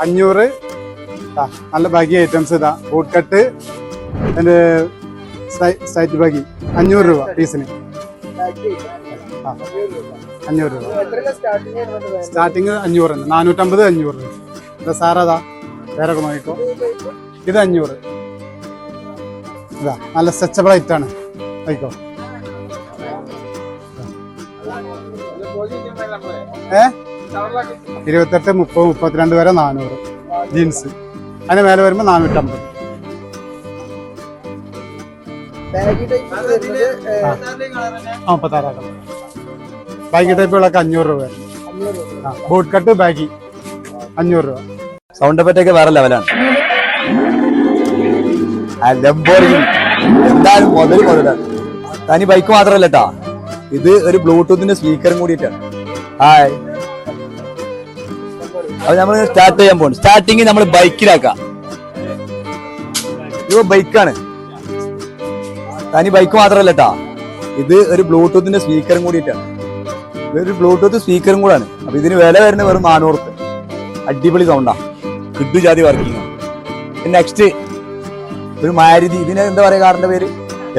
അഞ്ഞൂറ്. നല്ല baggy items ഇതാ. ബൂട്ട് കട്ട് അതിന്റെ സൈറ്റ് ബാഗി അഞ്ഞൂറ് രൂപ പീസിന് അഞ്ഞൂറ് രൂപ. സ്റ്റാർട്ടിങ് അഞ്ഞൂറ് നാനൂറ്റമ്പത് അഞ്ഞൂറ്. രൂപ ഇതാ. സാറതാ വേറെ നോക്കിക്കോ ഇത് അഞ്ഞൂറ്. ഇതാ നല്ല സ്ട്രെച്ചബിൾ ഐറ്റാണ് ആയിക്കോ ഏ? ഇരുപത്തെട്ട് മുപ്പത് മുപ്പത്തിരണ്ട് വരെ നാനൂറ്. ജീൻസ്. അതിന് മേലെ വരുമ്പോൾ നാനൂറ്റമ്പത്. ആ ബാഗി ടൈപ്പുകളൊക്കെ അഞ്ഞൂറ് രൂപ. ആ ബൂട്ട് കട്ട് ബാഗി അഞ്ഞൂറ് രൂപ. സൗണ്ട് പറ്റൊക്കെ വേറെ ലെവലാണ് എന്തായാലും മുതൽ മുതലാണ് തനി ബൈക്ക് മാത്രമല്ല കേട്ടാ ഇത് ഒരു ബ്ലൂടൂത്തിന്റെ സ്പീക്കറും കൂടിയിട്ടാണ്. ഹായ് അപ്പൊ നമ്മൾ സ്റ്റാർട്ട് ചെയ്യാൻ പോകും സ്റ്റാർട്ടിങ് നമ്മൾ ബൈക്കിലാക്കാം ഇത് ബൈക്കാണ് തനി ബൈക്ക് മാത്രമല്ല ഇത് ഒരു ബ്ലൂടൂത്തിന്റെ സ്പീക്കറും കൂടിയിട്ടാണ്. ഇതൊരു ബ്ലൂടൂത്ത് സ്പീക്കറും കൂടാണ്. അപ്പൊ ഇതിന് വില വരുന്ന വെറും നാനൂറ് റുപ്യ അടിപൊളി സൗണ്ടാ കിഡു ജാതി വർക്കിംഗ് നെക്സ്റ്റ് ഒരു മാരുതി. ഇതിന് എന്താ പറയുക കാറിന്റെ പേര്?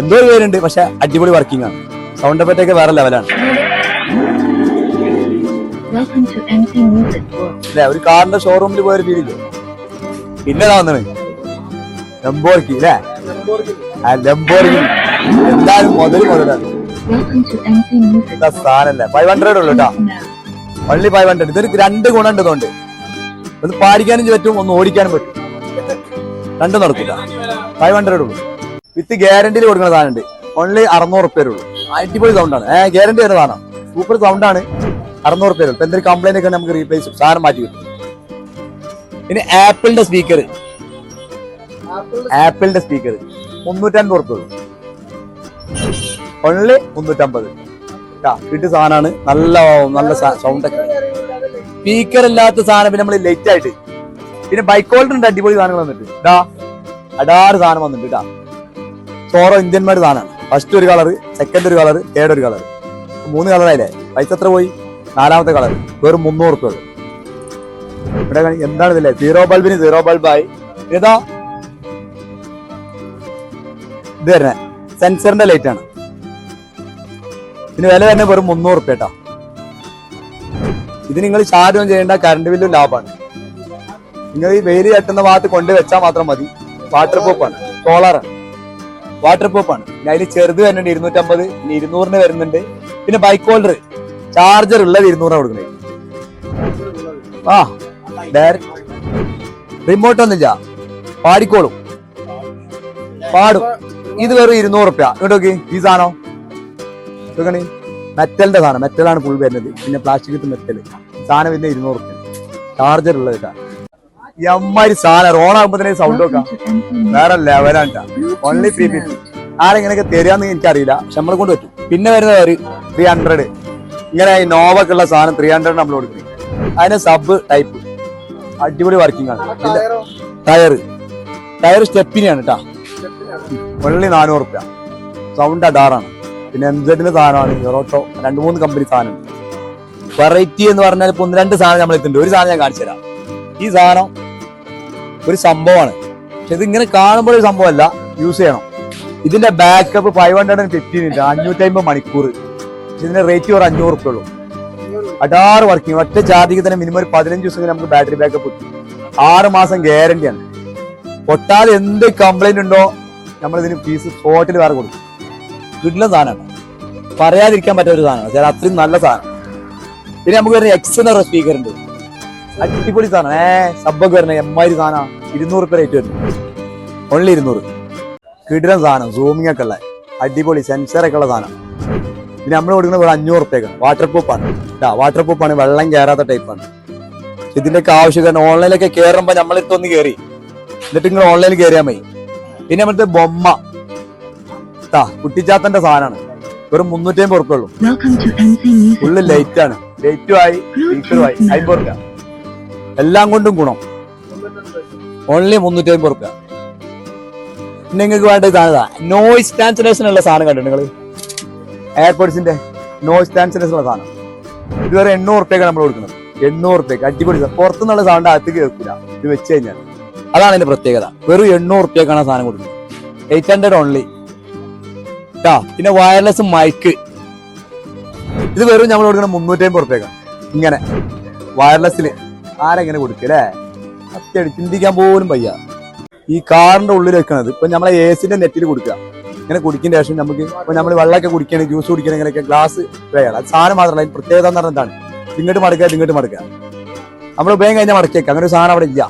എന്തോ ഒരു പേരുണ്ട് പക്ഷെ അടിപൊളി വർക്കിംഗ് ആണ്. സൗണ്ട് എഫക്റ്റ് വേറെ ലെവലാണ് Welcome to MC Music World. അല്ലെ ഒരു കാറിന്റെ ഷോറൂമിൽ പോയൊരു ഫീലില്ലേ പിന്നെ ഇതാ വന്നത് ലംബോർക്കി അല്ലേ? ആ ലംബോർക്കി എന്തായാലും മുതൽ മുതലാണ്. Welcome to MC Music എന്താ സാധനല്ലേ? ഫൈവ് ഹൺഡ്രഡ് ഉള്ളു കേട്ടോ. Only ഫൈവ് ഹൺഡ്രഡ് ഇതൊരു രണ്ട് ഗുണം ഉണ്ട് ഇതുകൊണ്ട്. ഒന്ന് പാടിക്കാനും പറ്റും ഒന്ന് ഓടിക്കാനും പറ്റും. രണ്ടും നടക്കില്ല ഫൈവ് ഹൺഡ്രഡ് ഉള്ളു. വിത്ത് ഗ്യാരണ്ടിയിൽ കൊടുക്കുന്ന സാധനം ഉണ്ട് ഓൺലി അറുന്നൂറ് റുപ്യ ഉള്ളൂ. അടിപൊളി സൗണ്ടാണ് ഏഹ് ഗ്യാരണ്ടി വരുന്ന സാധനം. സൂപ്പർ സൗണ്ടാണ് അറുന്നൂറ് പേര്. ഇപ്പൊ എന്തെങ്കിലും കംപ്ലൈന്റ് ഒക്കെ നമുക്ക് റീപ്ലേസ് സാധനം മാറ്റി കിട്ടും. പിന്നെ ആപ്പിളിന്റെ സ്പീക്കർ ആപ്പിളിന്റെ സ്പീക്കർ മുന്നൂറ്റൻപത് റുപ്യ ഉള്ളൂ ഓൺലി മുന്നൂറ്റമ്പത് കിട്ടിയ സാധനമാണ്. നല്ല നല്ല സൗണ്ട് ഒക്കെ. സ്പീക്കർ ഇല്ലാത്ത സാധനം പിന്നെ നമ്മൾ ലേറ്റ് ആയിട്ട്. പിന്നെ ബൈക്ക് ഹോൾഡറിന്റെ അടിപൊളി സാധനങ്ങൾ വന്നിട്ട്. ഇതാ അടാറ് സാധനം വന്നിട്ട് ഇതാ. സോറോ ഇന്ത്യന്മാരുടെ സാധനമാണ് ഫസ്റ്റ് ഒരു കളർ സെക്കൻഡ് ഒരു കളർ തേർഡ് ഒരു കളർ മൂന്ന് കളറായില്ലേ പൈസ എത്ര പോയി? നാലാമത്തെ കളർ വെറും മുന്നൂറ് റുപ്യ ഇവിടെ എന്താണ് ഇതില്ലേ സീറോ ബൾബിന് സീറോ ബൾബായി ഏതാ ഇത്. വരുന്നത് സെൻസറിന്റെ ലൈറ്റ് ആണ്. ഇതിന് വില തന്നെ വെറും മുന്നൂറ് റുപ്യ കേട്ടോ ഇത് നിങ്ങൾ ചാർജ് ചെയ്യേണ്ട കറണ്ട് ബില്ലും ലാഭമാണ്. നിങ്ങൾ ഈ വെയിൽ തട്ടുന്ന ഭാഗത്ത് കൊണ്ട് വെച്ചാൽ മാത്രം മതി. വാട്ടർ പ്രൂഫാണ് സോളാറാണ് വാട്ടർ പിന്നെ അതിൽ ചെറുത് വരുന്നുണ്ട് ഇരുന്നൂറ്റമ്പത്. പിന്നെ ഇരുന്നൂറിന് വരുന്നുണ്ട്. പിന്നെ ബൈക്ക് ഹോൾഡർ ചാർജർ ഉള്ളത് ഇരുന്നൂറിന് കൊടുക്കണേ. ആ ഡയറക്റ്റ് റിമോട്ട് ഒന്നില്ല പാടിക്കോളും. പാടും. ഇത് വെറും ഇരുന്നൂറ് റുപ്യ ഇങ്ങോട്ട് ഈ സാധനം. നോക്കണേ. മെറ്റലിന്റെ സാധനം. മെറ്റലാണ് ഫുൾ വരുന്നത്. പിന്നെ പ്ലാസ്റ്റിക് മെറ്റൽ സാധനം പിന്നെ ഇരുന്നൂറ് റുപ്യ ചാർജർ ഉള്ളത് കേട്ടാ. ഈ സാധനം. തന്നെ സൗണ്ട് നോക്കാം. വേറെ ലെവലാണ് ഓൺലി ത്രീ ഫിഫ്റ്റി ആരെങ്ങനെയൊക്കെ തരാന്ന് എനിക്കറിയില്ല. പക്ഷെ നമ്മളെ കൊണ്ട് പറ്റും. പിന്നെ വരുന്നത് ഒരു ത്രീ ഹൺഡ്രഡ് ഇങ്ങനെ ഈ നോവക്കുള്ള സാധനം ത്രീ ഹൺഡ്രഡ് നമ്മൾ കൊടുക്കും. അതിന് സബ് ടൈപ്പ് അടിപൊളി വർക്കിംഗ് ആണ്. പിന്നെ ടയർ ടയർ സ്റ്റെപ്പിനെയാണ് കേട്ടാ ഒള്ളി നാനൂറ് റുപ്യ. സൗണ്ട് അഡാറാണ് പിന്നെ എം സെഡിന്റെ സാധനമാണ്. യൂറോട്ടോ രണ്ട് മൂന്ന് കമ്പനി സാധനം വെറൈറ്റി എന്ന് പറഞ്ഞാൽ ഇപ്പൊ ഒന്ന് രണ്ട് സാധനം നമ്മൾ എത്തുന്നുണ്ട് ഒരു സാധനം ഞാൻ കാണിച്ചു തരാം. ഈ സാധനം ഒരു സംഭവമാണ്. പക്ഷെ ഇത് ഇങ്ങനെ കാണുമ്പോൾ ഒരു സംഭവമല്ല. യൂസ് ചെയ്യണം. ഇതിന്റെ backup five hundred and fifteen ഉണ്ട് അഞ്ഞൂറ്റി അമ്പത് മണിക്കൂർ ഇതിന്റെ റേറ്റ് ഒരു അഞ്ഞൂറ് റുപ്യ ഉള്ളൂ. അടാറ് വർക്കിംഗ് ഒറ്റ ചാർജിക്ക് തന്നെ മിനിമം ഒരു പതിനഞ്ച് ദിവസം നമുക്ക് ബാറ്ററി ബാക്കപ്പ് കിട്ടും. ആറ് മാസം ഗ്യാരണ്ടിയാണ് പൊട്ടാതെ എന്ത് കംപ്ലൈന്റ് ഉണ്ടോ നമ്മൾ ഇതിന് ഫീസ് സ്പോട്ടിൽ വേറെ കൊടുക്കും. കിട്ടുന്ന സാധനമാണ്. പറയാതിരിക്കാൻ പറ്റാത്ത ഒരു സാധനമാണ്. ചില അത്രയും നല്ല സാധനം. പിന്നെ നമുക്ക് വരുന്ന എക്സ് എന്ന സ്പീക്കർ ഉണ്ട്. അടിപൊളി സാധനം. ഏ സബ്ബൊക്കെ വരുന്ന എമ്മാതിരി സാധനം. ഇരുന്നൂറ് റുപ്യ റേറ്റ് വരുന്നു ഓൺലി ഇരുന്നൂറ്. കിടിലൻ സാധനം സൂമിങ് ഒക്കെ ഉള്ള. അടിപൊളി സെൻസർ ഒക്കെ ഉള്ള സാധനം. പിന്നെ നമ്മൾ കൊടുക്കുന്ന ഒരു അഞ്ഞൂറ് റുപ്യക്കാണ് വാട്ടർ പ്രൂഫാണ് വാട്ടർ പ്രൂഫാണ് വെള്ളം കയറാത്ത ടൈപ്പാണ് ഇതിന്റെയൊക്കെ ആവശ്യം ഓൺലൈനിലൊക്കെ കയറുമ്പോൾ ഒന്ന് കയറി എന്നിട്ട് നിങ്ങൾ ഓൺലൈനിൽ കയറിയാൽ മതി. പിന്നെ നമ്മളത്തെ ബൊമ്മ. ട്ടാ കുട്ടിച്ചാത്തന്റെ സാധനമാണ്. വെറും മുന്നൂറ്റി അമ്പത് ഉള്ളൂ ഫുള്ള് ലൈറ്റ് ആണ്. ലൈറ്റും ആയി സ്പീക്കറും ആയി. അമ്പത് റുപ്യ എല്ലാം കൊണ്ടും ഗുണം. ഓൺലി മുന്നൂറ്റി അമ്പത് റുപ്യ പിന്നെ നിങ്ങൾക്ക് വേണ്ട ഇതാണ് നോയിസ് ക്യാൻസലേഷൻ ഉള്ള സാധനം കണ്ടു നിങ്ങൾ എയർപോർട്സിന്റെ നോയിസ് ക്യാൻസലേഷൻ ഉള്ള സാധനം. ഇതുവരെ എണ്ണൂറ് റുപ്യൊക്കെ നമ്മൾ കൊടുക്കുന്നത്. എണ്ണൂറ് റുപ്യക്ക് അടിപൊളി പുറത്തുനിന്നുള്ള സൗണ്ട് അകത്ത് കേൾക്കില്ല ഇത് വെച്ച് കഴിഞ്ഞാൽ അതാണ് അതിന്റെ പ്രത്യേകത. വെറും എണ്ണൂറ് റുപ്യക്കാണ് സാധനം കൊടുക്കുന്നത്. എയ്റ്റ് ഹൺഡ്രഡ് ഓൺലി ട്ടാ പിന്നെ വയർലെസ് മൈക്ക് ഇത് വെറും നമ്മൾ കൊടുക്കുന്നത് മുന്നൂറ്റി അമ്പത് റുപ്യക്കാണ് ഇങ്ങനെ വയർലെസ്സിൽ ആരെങ്ങനെ കൊടുക്കുക അല്ലേ? അത്യാവശ്യം ചിന്തിക്കാൻ പോലും വയ്യ. ഈ കാറിന്റെ ഉള്ളിൽ വെക്കണത് ഇപ്പൊ നമ്മളെ എ സിന്റെ നെറ്റിൽ കൊടുക്കുക. ഇങ്ങനെ കുടിക്കുന്ന ശേഷം നമുക്ക് ഇപ്പൊ നമ്മൾ വെള്ളമൊക്കെ കുടിക്കണേ ജ്യൂസ് കുടിക്കണേ ഇങ്ങനെയൊക്കെ ഗ്ലാസ് വേണം അത് സാധനം മാത്രമല്ല അതിന് പ്രത്യേകത എന്ന് പറഞ്ഞാൽ എന്താണ്? ഇങ്ങോട്ട് മടക്കുക ഇങ്ങോട്ട് മടക്കുക. നമ്മൾ ഉപയോഗം കഴിഞ്ഞാൽ മടക്കിയേക്കാം അങ്ങനെ ഒരു സാധനം അവിടെ ഇല്ല.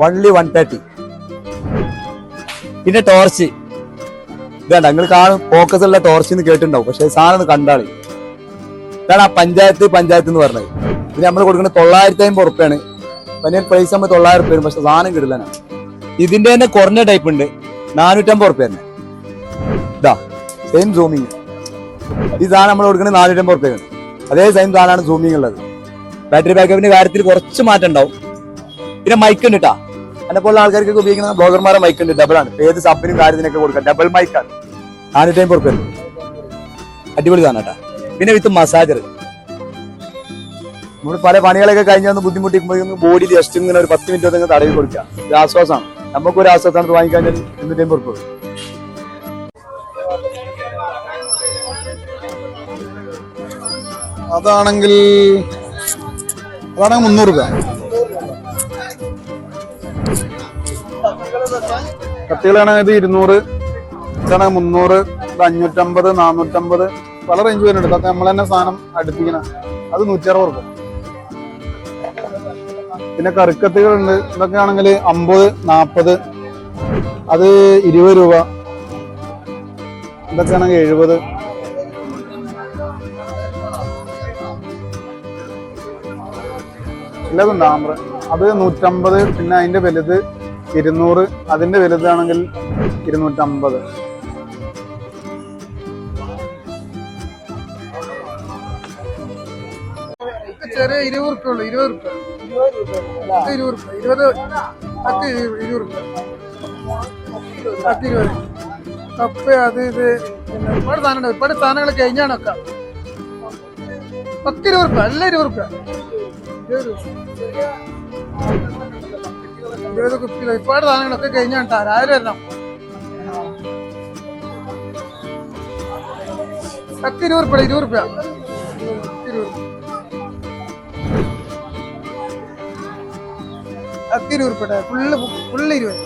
വൺലി വൺ തേർട്ടി പിന്നെ ടോർച്ച് ഇതാണ് നിങ്ങൾ കാണും ഫോക്കസ് ഉള്ള ടോർച്ച് എന്ന് കേട്ടിട്ടുണ്ടാവും. പക്ഷെ സാധനം കണ്ടാളി ഇതാണ് ആ പഞ്ചായത്ത് പഞ്ചായത്ത് എന്ന് പറഞ്ഞത്. പിന്നെ നമ്മൾ കൊടുക്കുന്ന തൊള്ളായിരത്തി അമ്പത് ഉറുപ്പ്യാണ്. പിന്നെ പ്രൈസ് നമ്മൾ തൊള്ളായിരം ഉറുപ്പ്യ വരും. പക്ഷെ സാധനം കിട്ടില്ല ഇതിന്റെ തന്നെ കുറഞ്ഞ ടൈപ്പ് ഉണ്ട്. നാനൂറ്റമ്പത് ഉറുപ്പ്യ തന്നെ. ഇതാ സെയിം സൂമിങ് ഈ സാധനം നമ്മൾ കൊടുക്കുന്നത് നാനൂറ്റമ്പത് ഉറുപ്പ്യാണ് അതേ സെയിം സാധനമാണ് സൂമിങ് ഉള്ളത്. ബാറ്ററി ബാക്കപ്പിന്റെ കാര്യത്തിൽ കുറച്ച് മാറ്റം ഉണ്ടാവും. പിന്നെ മൈക്ക് ഉണ്ട് കേട്ടാ എന്നെ പോലുള്ള ആൾക്കാർക്ക് ഉപയോഗിക്കുന്ന ബ്ലോഗർമാരെ മൈക്ക് ഉണ്ട്. ഡബിൾ ആണ്. ഏത് സബിനും കാര്യത്തിനൊക്കെ കൊടുക്കാം. ഡബിൾ മൈക്കാണ് നാനൂറ്റി അമ്പത് റുപ്യ അടിപൊളി സാധനം കേട്ടാ പിന്നെ വിത്ത് മസാജർ നമ്മൾ പല പണികളൊക്കെ കഴിഞ്ഞ് വന്ന് ബുദ്ധിമുട്ടിക്കുമ്പോൾ ബോഡി ജസ്റ്റ് ഇങ്ങനെ ഒരു പത്ത് മിനിറ്റ് തടവി കൊടുക്കുക. ഒരു ആശ്വാസമാണ് നമുക്കൊരു ആശ്വാസമാണ് വാങ്ങിക്കാൻ എണ്ണൂറ്റി അമ്പത് അതാണെങ്കിൽ അതാണെങ്കിൽ മുന്നൂറ് രൂപ. കട്ടികളാണെങ്കിൽ ഇത് ഇരുന്നൂറ് ഇതാണെങ്കിൽ മുന്നൂറ് ഇത് അഞ്ഞൂറ്റമ്പത് നാനൂറ്റമ്പത് പല റേഞ്ച് വരുന്നുണ്ട്. ഇതൊക്കെ നമ്മൾ തന്നെ സാധനം അടുപ്പിക്കണ അത് നൂറ്ററുപത് രൂപ. പിന്നെ കറിക്കത്തികളുണ്ട്. ഇതൊക്കെ ആണെങ്കിൽ അമ്പത് നാൽപ്പത് അത് ഇരുപത് രൂപ. ഇതൊക്കെ ആണെങ്കിൽ എഴുപത്. ഇല്ലതുണ്ട് ആമ്ര. അത് നൂറ്റമ്പത് പിന്നെ അതിന്റെ വലുത് ഇരുന്നൂറ്. അതിന്റെ വലുതാണെങ്കിൽ ഇരുന്നൂറ്റമ്പത്. ചെറിയ ഒരുപാട് സാധനങ്ങൾ ഒരുപാട് സാധനങ്ങൾ കഴിഞ്ഞാണ് ഒക്കെ പത്ത് അല്ല ഇരുപത് റുപ്യ ഇരുപത് രൂപ. ഇരുപത് കുപ്പികൾ ഒരുപാട് സാധനങ്ങളൊക്കെ കഴിഞ്ഞാണ് ട്ടാ. രാവിലെ വരണം. പത്ത് ഇരുപത് റുപ്യ ഇരുപത് റുപ്യ പത്ത് ഇരുപത് റുപ്യ ഫുള്ള് ഫുള്ള് ഇരുപത്.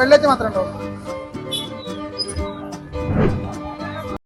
വെള്ളിയാഴ്ച മാത്രമേ ഉണ്ടോ?